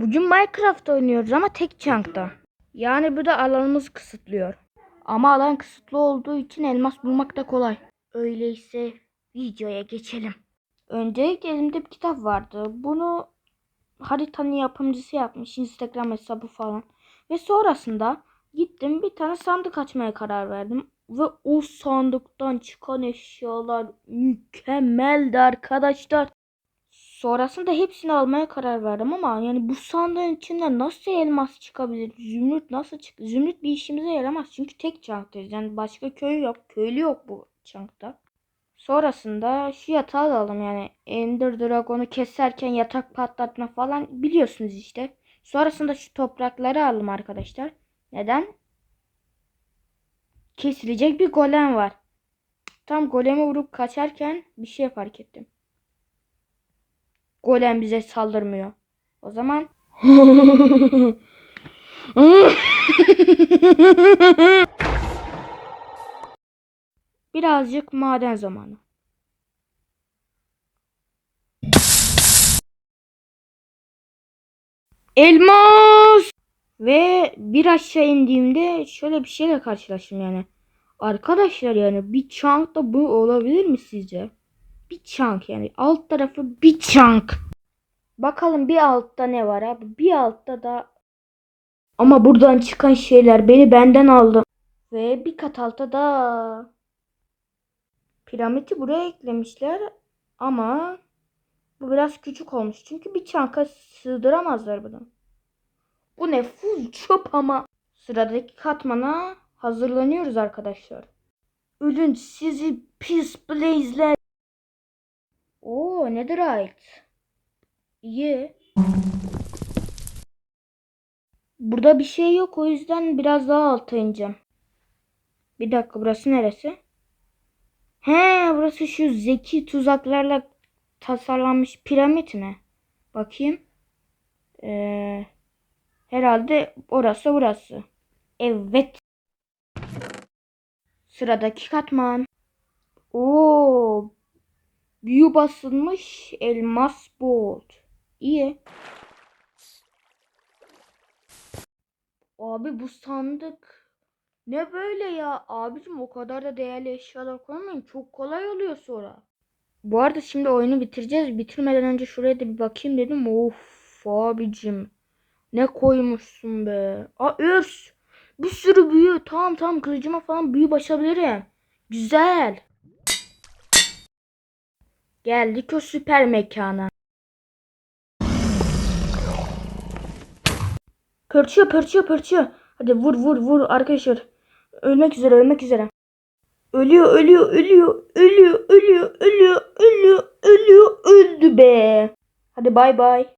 Bugün Minecraft oynuyoruz ama tek çankta. Yani bu da alanımızı kısıtlıyor. Ama alan kısıtlı olduğu için elmas bulmak da kolay. Öyleyse videoya geçelim. Öncelikle elimde bir kitap vardı. Bunu haritanın yapımcısı yapmış. Instagram hesabı falan. Ve sonrasında gittim bir tane sandık açmaya karar verdim. Ve o sandıktan çıkan eşyalar mükemmeldi arkadaşlar. Sonrasında hepsini almaya karar verdim ama yani bu sandığın içinden nasıl elmas çıkabilir? Zümrüt nasıl çık? Zümrüt bir işimize yaramaz çünkü tek çanktayız. Yani başka köy yok. Köylü yok bu çankta. Sonrasında şu yatağı da aldım yani Ender Dragon'u keserken yatak patlatma falan biliyorsunuz işte. Sonrasında şu toprakları aldım arkadaşlar. Neden? Kesilecek bir golem var. Tam goleme vurup kaçarken bir şey fark ettim. Golem bize saldırmıyor. O zaman birazcık maden zamanı. Elmas! Ve bir aşağı indiğimde şöyle bir şeyle karşılaştım yani. Arkadaşlar yani bir da bu olabilir mi sizce? Bir chunk yani alt tarafı bir chunk. Bakalım bir altta ne var abi? Bir altta da ama buradan çıkan şeyler beni benden aldı. Ve bir kat altta da piramidi buraya eklemişler ama bu biraz küçük olmuş. Çünkü bir çanka sığdıramazlar bunu. Bu ne full çöp ama. Sıradaki katmana hazırlanıyoruz arkadaşlar. Ölün sizi pis blaze'ler. Oo netherite. İyi. Burada bir şey yok o yüzden biraz daha alta ineceğim. Bir dakika burası neresi? He burası şu zeki tuzaklarla tasarlanmış piramit mi? Bakayım. Ee, herhalde orası burası. Evet. Sıradaki katman. Büyü basılmış elmas bolt. İyi. Abi bu sandık ne böyle ya? Abicim o kadar da değerli eşyalar koymayın. Çok kolay oluyor sonra. Bu arada şimdi oyunu bitireceğiz. Bitirmeden önce şuraya da bir bakayım dedim. Of abicim. Ne koymuşsun be. Aa üf. Bir sürü büyü. Tamam tamam kılıcıma falan büyü başabilirim. Güzel. Geldik o süper mekana. Pörçüyor pörçüyor pörçüyor. Hadi vur vur vur arkadaşlar. Ölmek üzere ölmek üzere. Ölüyor ölüyor ölüyor ölüyor ölüyor ölüyor ölüyor ölüyor öldü be. Hadi bay bay.